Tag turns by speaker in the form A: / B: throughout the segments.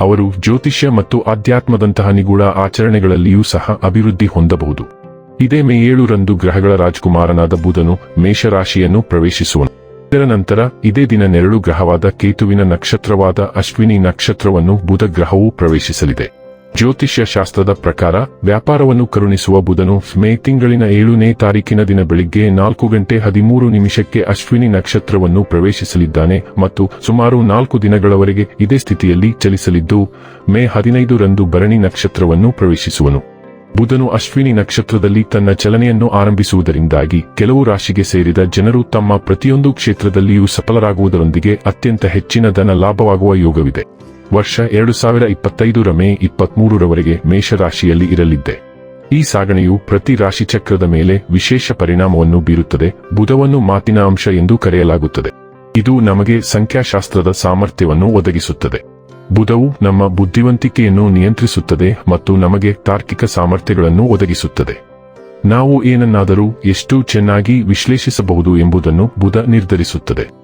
A: ಅವರು ಜ್ಯೋತಿಷ್ಯ ಮತ್ತು ಆಧ್ಯಾತ್ಮದಂತಹ ನಿಗೂಢ ಆಚರಣೆಗಳಲ್ಲಿಯೂ ಸಹ ಅಭಿವೃದ್ಧಿ ಹೊಂದಬಹುದು. ಇದೇ ಮೇ ಏಳರಂದು ಗ್ರಹಗಳ ರಾಜಕುಮಾರನಾದ ಬುಧನು ಮೇಷರಾಶಿಯನ್ನು ಪ್ರವೇಶಿಸುವನು. ಇದರ ನಂತರ ಇದೇ ದಿನ ನೆರಳು ಗ್ರಹವಾದ ಕೇತುವಿನ ನಕ್ಷತ್ರವಾದ ಅಶ್ವಿನಿ ನಕ್ಷತ್ರವನ್ನು ಬುಧ ಗ್ರಹವು ಪ್ರವೇಶಿಸಲಿದೆ. ಜ್ಯೋತಿಷ್ಯ ಶಾಸ್ತ್ರದ ಪ್ರಕಾರ, ವ್ಯಾಪಾರವನ್ನು ಕರುಣಿಸುವ ಬುಧನು ಮೇ ತಿಂಗಳಿನ ಏಳನೇ ತಾರೀಕಿನ ದಿನ ಬೆಳಿಗ್ಗೆ ನಾಲ್ಕು ಗಂಟೆ ಹದಿಮೂರು ನಿಮಿಷಕ್ಕೆ ಅಶ್ವಿನಿ ನಕ್ಷತ್ರವನ್ನು ಪ್ರವೇಶಿಸಲಿದ್ದಾನೆ ಮತ್ತು ಸುಮಾರು ನಾಲ್ಕು ದಿನಗಳವರೆಗೆ ಇದೇ ಸ್ಥಿತಿಯಲ್ಲಿ ಚಲಿಸಲಿದ್ದು, ಮೇ ಹದಿನೈದು ರಂದು ಭರಣಿ ನಕ್ಷತ್ರವನ್ನು ಪ್ರವೇಶಿಸುವನು. ಬುಧನು ಅಶ್ವಿನಿ ನಕ್ಷತ್ರದಲ್ಲಿ ತನ್ನ ಚಲನೆಯನ್ನು ಆರಂಭಿಸುವುದರಿಂದಾಗಿ ಕೆಲವು ರಾಶಿಗೆ ಸೇರಿದ ಜನರು ತಮ್ಮ ಪ್ರತಿಯೊಂದು ಕ್ಷೇತ್ರದಲ್ಲಿಯೂ ಸಫಲರಾಗುವುದರೊಂದಿಗೆ ಅತ್ಯಂತ ಹೆಚ್ಚಿನ ಧನ ಲಾಭವಾಗುವ ಯೋಗವಿದೆ. ವರ್ಷ ಎರಡು ಸಾವಿರ ಇಪ್ಪತ್ತೈದರ ಮೇ ಇಪ್ಪತ್ಮೂರರವರೆಗೆ ಮೇಷರಾಶಿಯಲ್ಲಿ ಇರಲಿದ್ದೆ. ಈ ಸಾಗಣೆಯು ಪ್ರತಿ ರಾಶಿಚಕ್ರದ ಮೇಲೆ ವಿಶೇಷ ಪರಿಣಾಮವನ್ನು ಬೀರುತ್ತದೆ. ಬುಧವನ್ನು ಮಾತಿನ ಅಂಶ ಎಂದು ಕರೆಯಲಾಗುತ್ತದೆ. ಇದು ನಮಗೆ ಸಂಖ್ಯಾಶಾಸ್ತ್ರದ ಸಾಮರ್ಥ್ಯವನ್ನು ಒದಗಿಸುತ್ತದೆ. ಬುಧವು ನಮ್ಮ ಬುದ್ಧಿವಂತಿಕೆಯನ್ನು ನಿಯಂತ್ರಿಸುತ್ತದೆ ಮತ್ತು ನಮಗೆ ತಾರ್ಕಿಕ ಸಾಮರ್ಥ್ಯಗಳನ್ನು ಒದಗಿಸುತ್ತದೆ. ನಾವು ಏನನ್ನಾದರೂ ಎಷ್ಟು ಚೆನ್ನಾಗಿ ವಿಶ್ಲೇಷಿಸಬಹುದು ಎಂಬುದನ್ನು ಬುಧ ನಿರ್ಧರಿಸುತ್ತದೆ.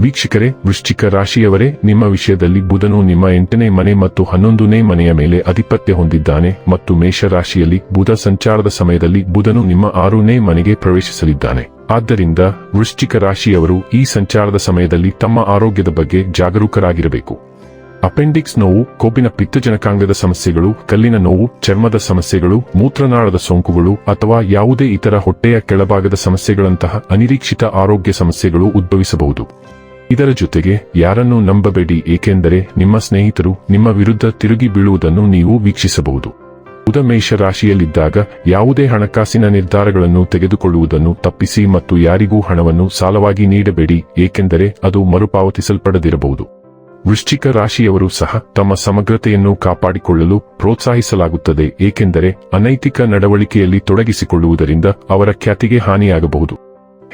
A: ವೀಕ್ಷಕರೇ, ವೃಶ್ಚಿಕ ರಾಶಿಯವರೇ, ನಿಮ್ಮ ವಿಷಯದಲ್ಲಿ ಬುಧನು ನಿಮ್ಮ ಎಂಟನೇ ಮನೆ ಮತ್ತು ಹನ್ನೊಂದನೇ ಮನೆಯ ಮೇಲೆ ಅಧಿಪತ್ಯ ಹೊಂದಿದ್ದಾನೆ ಮತ್ತು ಮೇಷ ರಾಶಿಯಲ್ಲಿ ಬುಧ ಸಂಚಾರದ ಸಮಯದಲ್ಲಿ ಬುಧನು ನಿಮ್ಮ ಆರನೇ ಮನೆಗೆ ಪ್ರವೇಶಿಸಲಿದ್ದಾನೆ. ಆದ್ದರಿಂದ ವೃಶ್ಚಿಕ ರಾಶಿಯವರು ಈ ಸಂಚಾರದ ಸಮಯದಲ್ಲಿ ತಮ್ಮ ಆರೋಗ್ಯದ ಬಗ್ಗೆ ಜಾಗರೂಕರಾಗಿರಬೇಕು. ಅಪೆಂಡಿಕ್ಸ್ ನೋವು, ಕೊಬ್ಬಿನ ಪಿತ್ತಜನಕಾಂಗದ ಸಮಸ್ಯೆಗಳು, ಕಲ್ಲಿನ ನೋವು, ಚರ್ಮದ ಸಮಸ್ಯೆಗಳು, ಮೂತ್ರನಾಳದ ಸೋಂಕುಗಳು ಅಥವಾ ಯಾವುದೇ ಇತರ ಹೊಟ್ಟೆಯ ಕೆಳಭಾಗದ ಸಮಸ್ಯೆಗಳಂತಹ ಅನಿರೀಕ್ಷಿತ ಆರೋಗ್ಯ ಸಮಸ್ಯೆಗಳು ಉದ್ಭವಿಸಬಹುದು. ಇದರ ಜೊತೆಗೆ ಯಾರನ್ನೂ ನಂಬಬೇಡಿ, ಏಕೆಂದರೆ ನಿಮ್ಮ ಸ್ನೇಹಿತರು ನಿಮ್ಮ ವಿರುದ್ಧ ತಿರುಗಿ ಬೀಳುವುದನ್ನು ನೀವು ವೀಕ್ಷಿಸಬಹುದು. ಬುಧಮೇಷ ರಾಶಿಯಲ್ಲಿದ್ದಾಗ ಯಾವುದೇ ಹಣಕಾಸಿನ ನಿರ್ಧಾರಗಳನ್ನು ತೆಗೆದುಕೊಳ್ಳುವುದನ್ನು ತಪ್ಪಿಸಿ ಮತ್ತು ಯಾರಿಗೂ ಹಣವನ್ನು ಸಾಲವಾಗಿ ನೀಡಬೇಡಿ, ಏಕೆಂದರೆ ಅದು ಮರುಪಾವತಿಸಲ್ಪಡದಿರಬಹುದು. ವೃಶ್ಚಿಕ ರಾಶಿಯವರು ಸಹ ತಮ್ಮ ಸಮಗ್ರತೆಯನ್ನು ಕಾಪಾಡಿಕೊಳ್ಳಲು ಪ್ರೋತ್ಸಾಹಿಸಲಾಗುತ್ತದೆ, ಏಕೆಂದರೆ ಅನೈತಿಕ ನಡವಳಿಕೆಯಲ್ಲಿ ತೊಡಗಿಸಿಕೊಳ್ಳುವುದರಿಂದ ಅವರ ಖ್ಯಾತಿಗೆ ಹಾನಿಯಾಗಬಹುದು.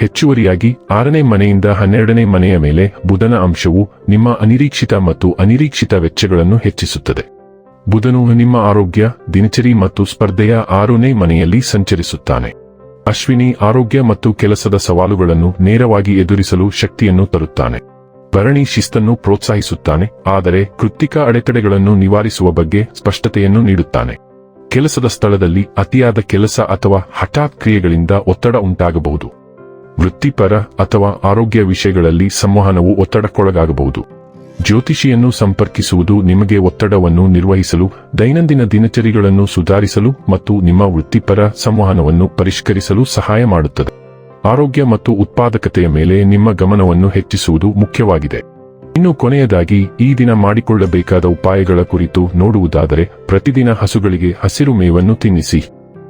A: ಹೆಚ್ಚುವರಿಯಾಗಿ ಆರನೇ ಮನೆಯಿಂದ ಹನ್ನೆರಡನೇ ಮನೆಯ ಮೇಲೆ ಬುಧನ ಅಂಶವು ನಿಮ್ಮ ಅನಿರೀಕ್ಷಿತ ಮತ್ತು ಅನಿರೀಕ್ಷಿತ ವೆಚ್ಚಗಳನ್ನು ಹೆಚ್ಚಿಸುತ್ತದೆ. ಬುಧನು ನಿಮ್ಮ ಆರೋಗ್ಯ, ದಿನಚರಿ ಮತ್ತು ಸ್ಪರ್ಧೆಯ ಆರನೇ ಮನೆಯಲ್ಲಿ ಸಂಚರಿಸುತ್ತಾನೆ. ಅಶ್ವಿನಿ ಆರೋಗ್ಯ ಮತ್ತು ಕೆಲಸದ ಸವಾಲುಗಳನ್ನು ನೇರವಾಗಿ ಎದುರಿಸಲು ಶಕ್ತಿಯನ್ನು ತರುತ್ತಾನೆ. ಭರಣಿ ಶಿಸ್ತನ್ನು ಪ್ರೋತ್ಸಾಹಿಸುತ್ತಾನೆ, ಆದರೆ ಕೃತ್ತಿಕ ಅಡೆತಡೆಗಳನ್ನು ನಿವಾರಿಸುವ ಬಗ್ಗೆ ಸ್ಪಷ್ಟತೆಯನ್ನು ನೀಡುತ್ತಾನೆ. ಕೆಲಸದ ಸ್ಥಳದಲ್ಲಿ ಅತಿಯಾದ ಕೆಲಸ ಅಥವಾ ಹಠಾತ್ ಕ್ರಿಯೆಗಳಿಂದ ಒತ್ತಡ ಉಂಟಾಗಬಹುದು. ವೃತ್ತಿಪರ ಅಥವಾ ಆರೋಗ್ಯ ವಿಷಯಗಳಲ್ಲಿ ಸಂವಹನವು ಒತ್ತಡಕ್ಕೊಳಗಾಗಬಹುದು. ಜ್ಯೋತಿಷಿಯನ್ನು ಸಂಪರ್ಕಿಸುವುದು ನಿಮಗೆ ಒತ್ತಡವನ್ನು ನಿರ್ವಹಿಸಲು, ದೈನಂದಿನ ದಿನಚರಿಗಳನ್ನು ಸುಧಾರಿಸಲು ಮತ್ತು ನಿಮ್ಮ ವೃತ್ತಿಪರ ಸಂವಹನವನ್ನು ಪರಿಷ್ಕರಿಸಲು ಸಹಾಯ ಮಾಡುತ್ತದೆ. ಆರೋಗ್ಯ ಮತ್ತು ಉತ್ಪಾದಕತೆಯ ಮೇಲೆ ನಿಮ್ಮ ಗಮನವನ್ನು ಹೆಚ್ಚಿಸುವುದು ಮುಖ್ಯವಾಗಿದೆ. ಇನ್ನು ಕೊನೆಯದಾಗಿ, ಈ ದಿನ ಮಾಡಿಕೊಳ್ಳಬೇಕಾದ ಉಪಾಯಗಳ ಕುರಿತು ನೋಡುವುದಾದರೆ, ಪ್ರತಿದಿನ ಹಸುಗಳಿಗೆ ಹಸಿರು ಮೇವನ್ನು ತಿನ್ನಿಸಿ.